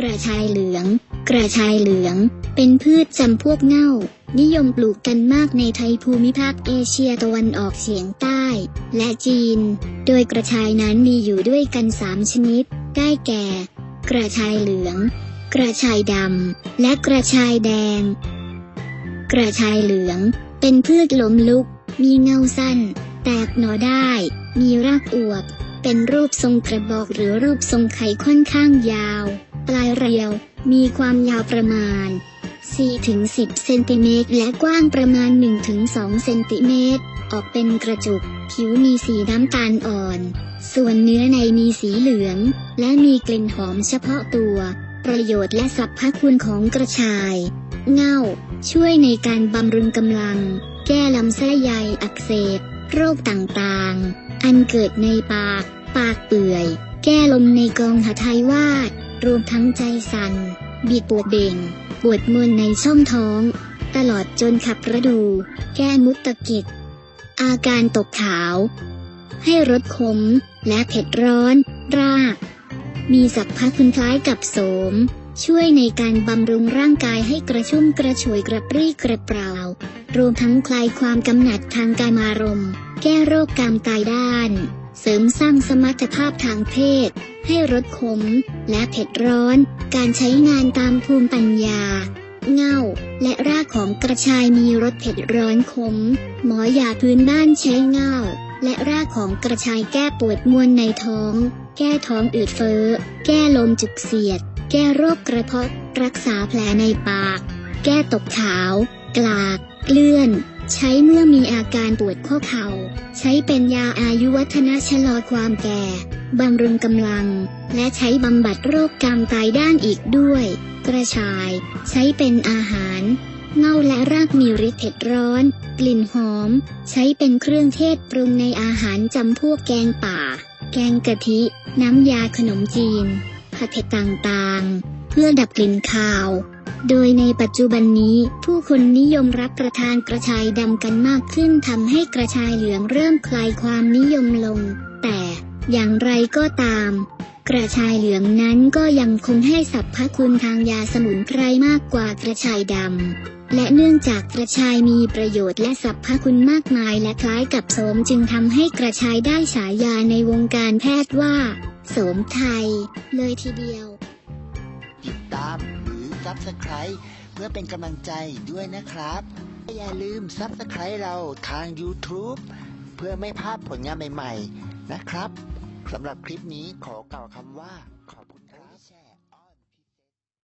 กระชายเหลือง กระชายเหลือง เป็นพืชจำพวกเง่า นิยมปลูกกันมากในไทยภูมิภาคเอเชียตะวันออกเฉียงใต้ และจีน โดยกระชายนั้นมีอยู่ด้วยกันสามชนิด ได้แก่ กระชายเหลือง กระชายดำ และกระชายแดง กระชายเหลือง เป็นพืชล้มลุก มีเงาสั้น แตกหน่อได้ มีรากอวบเป็นรูปทรงกระบอกหรือรูปทรงไข่ค่อนข้างยาว ปลายเรียว มีความยาวประมาณ 4-10 เซนติเมตร และกว้างประมาณ 1-2 เซนติเมตร ออกเป็นกระจุก ผิวมีสีน้ำตาลอ่อน ส่วนเนื้อในมีสีเหลือง และมีกลิ่นหอมเฉพาะตัว ประโยชน์และสรรพคุณของกระชาย เง่า ช่วยในการบำรุงกำลัง แก้ลำไส้ใหญ่อักเสบ โรคต่างๆ อันเกิดในปาก ปากเปื่อย แก้ลมในกองหทัยวาด รวมทั้งใจสัน่นบีบปวดเบ่ง ปวดมวนในช่องท้อง ตลอดจนขับระดู แก้มุตตะกิจอาการตกขาว ให้รสขม และเผ็ดร้อน ราก มีสรรพคุณคล้ายกับโสม ช่วยในการบำรุงร่างกายให้กระชุ่มกระชวยกระปรี้กระเปร่า รวมทั้งคลายความกำหนัดทางกามารมณ์ แก้โรคกามตายด้าน เสริมสร้างสมรรถภาพทางเพศ ให้รสขม และเผ็ดร้อน การใช้งานตามภูมิปัญญา เง่า และรากของกระชายมีรสเผ็ดร้อนขม หมอยาพื้นบ้านใช้เง่า และรากของกระชายแก้ปวดมวนในท้อง แก้ท้องอืดเฟ้อ แก้ลมจุกเสียด แก้โรคกระเพาะ รักษาแผลในปาก แก้ตกขาว กลาก เกลื่อน ใช้เมื่อมีอาการปวดข้อเข่า ใช้เป็นยาอายุวัฒนะชะลอความแก่ บำรุงกำลัง และใช้บำบัดโรคกามตายด้านอีกด้วย กระชาย ใช้เป็นอาหาร เง่าและรากมีฤทธิ์เผ็ดร้อน กลิ่นหอม ใช้เป็นเครื่องเทศปรุงในอาหารจำพวกแกงป่า แกงกะทิ น้ำยาขนมจีน ผัดเผ็ดต่างๆ เพื่อดับกลิ่นคาว โดยในปัจจุบันนี้ผู้คนนิยมรับประทานกระชายดำกันมากขึ้นทำให้กระชายเหลืองเริ่มคลายความนิยมลง แต่อย่างไรก็ตาม กระชายเหลืองนั้นก็ยังคงให้สรรพคุณทางยาสมุนไพรมากกว่ากระชายดำและเนื่องจากกระชายมีประโยชน์และสรรพคุณมากมายและคล้ายกับโสมจึงทำให้กระชายได้ฉายาในวงการแพทย์ว่า โสมไทย เลยทีเดียว ติดตาม Subscribe เพื่อเป็นกำลังใจด้วยนะครับ อย่าลืม Subscribe เราทาง YouTube เพื่อไม่พลาดผลงานใหม่ ๆ นะครับสำหรับคลิปนี้ขอกล่าวคำว่า